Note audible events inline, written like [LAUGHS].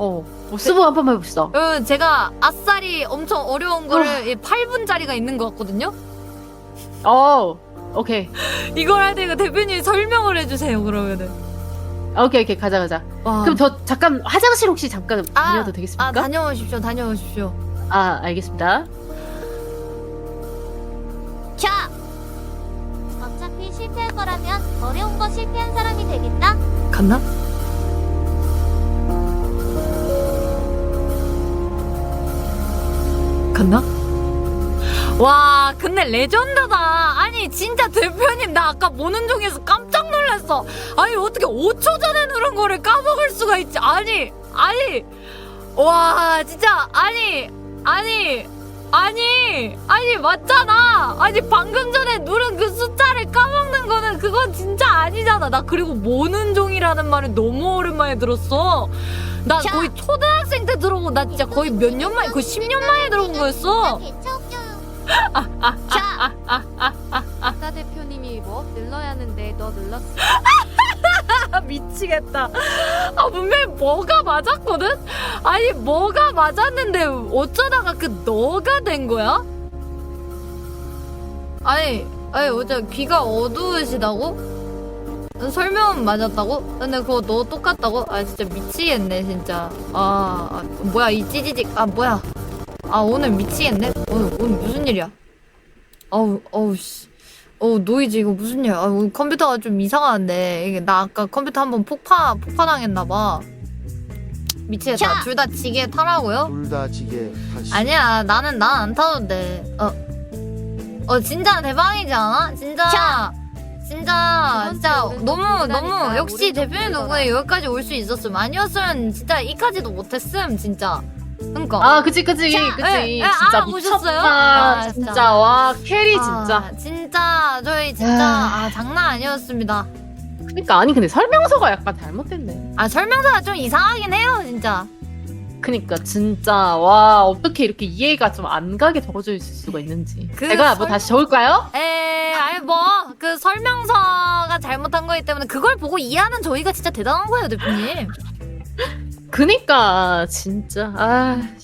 어, 어 수부 한 번만 해봅시다. 어, 제가 아싸리 엄청 어려운 거를 8분짜리가 있는 것 같거든요? 어, 오케이. 이걸 할때그 대표님 설명을 해주세요, 그러면은. 오케이, 오케이, 가자, 가자. 와. 그럼 저 잠깐 화장실 혹시 잠깐 아, 다녀도 아, 되겠습니까? 다녀오십시오, 다녀오십시오. 아, 알겠습니다. 자! 어차피 실패할 거라면 어려운 거 실패한 사람이 되겠다? 갔나? 갔나? 와 근데 레전드다. 아니 진짜 대표님 나 아까 모는 중에서 깜짝 놀랐어. 아니 어떻게 5초 전에 누른 거를 까먹을 수가 있지? 아니 아니. 와 진짜 아니 아니 아니 아니 맞잖아. 아니 방금 전 그건 진짜 아니잖아 나 그리고 모는 종이라는 말을 너무 오랜만에 들었어 나 자. 거의 초등학생 때 들어오고 나 진짜 거의 몇 년 만에 거의 10년 만에 들어온 거였어. 아, 자! 아까 [LAUGHS] 대표님이 뭐 눌러야 하는데 너 눌렀어. 아, [LAUGHS] 미치겠다. 아, 분명히 뭐가 맞았거든? 아니, 뭐가 맞았는데 어쩌다가 그 너가 된 거야? 아니, 아니, 어제 귀가 어두우시다고? 설명은 맞았다고? 근데 그거 너 똑같다고? 아, 진짜 미치겠네, 진짜. 아, 아, 뭐야, 이 찌지직. 아, 뭐야. 아, 오늘 미치겠네? 오늘, 오늘 무슨 일이야? 어우, 어우, 씨. 어 노이즈 이거 무슨 일? 아 컴퓨터가 좀 이상한데 이게 나 아까 컴퓨터 한번 폭파 폭파당했나 봐. 미치겠다. 자! 둘다 지게 타라고요? 둘 다 지게 다시 아니야 나는 난 안 타도 돼. 어. 어 진짜 대박이지 않아? 진짜 자! 진짜 진짜 너무 너무 역시 대표님 덕분에. 여기까지 올 수 있었음. 아니었으면 진짜 이까지도 못했음 진짜. 그니까. 아, 그치, 그치, 자, 그치. 예, 예, 진짜 아? 미쳤다. 아, 진짜. 진짜. 와, 캐리 진짜. 아, 진짜 저희 진짜 아. 아 장난 아니었습니다. 그니까, 아니, 근데 설명서가 약간 잘못됐네. 아 설명서가 좀 이상하긴 해요 진짜 그니까, 진짜. 와, 어떻게 이렇게 이해가 좀 안 가게 적어져 있을 수가 있는지. 그 제가 뭐 설- 다시 적을까요? 에 아니 뭐 그 설명서가 잘못한 거기 때문에 그걸 보고 이해하는 저희가 진짜 대단한 거예요 대표님 그니까, 진짜. 아, 정말.